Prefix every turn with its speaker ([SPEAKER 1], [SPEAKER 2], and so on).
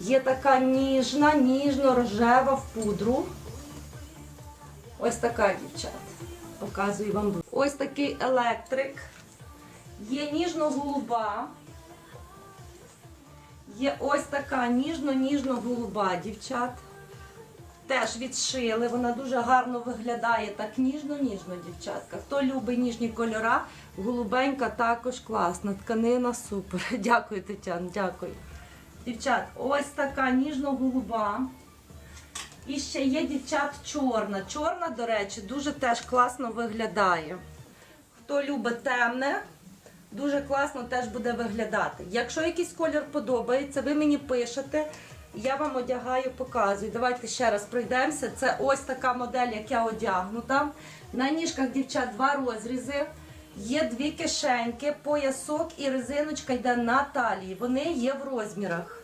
[SPEAKER 1] Є така ніжна, ніжно-рожева в пудру. Ось така, дівчат. Показую вам. Ось такий електрик. Є ніжно-голуба. Є ось така ніжно-ніжно-голуба, дівчат. Теж відшили, вона дуже гарно виглядає, так ніжно-ніжно, дівчатка. Хто любить ніжні кольора, голубенька також класна. Тканина супер. Дякую, Тетяна, дякую. Дівчат, ось така ніжно-голуба. І ще є дівчат чорна. Чорна, до речі, дуже теж класно виглядає. Хто любить темне, дуже класно теж буде виглядати. Якщо якийсь колір подобається, ви мені пишете, я вам одягаю, показую. Давайте ще раз пройдемося. Це ось така модель, як я одягнута. На ніжках дівчат два розрізи. Є дві кишеньки, поясок і резиночка йде на талії. Вони є в розмірах.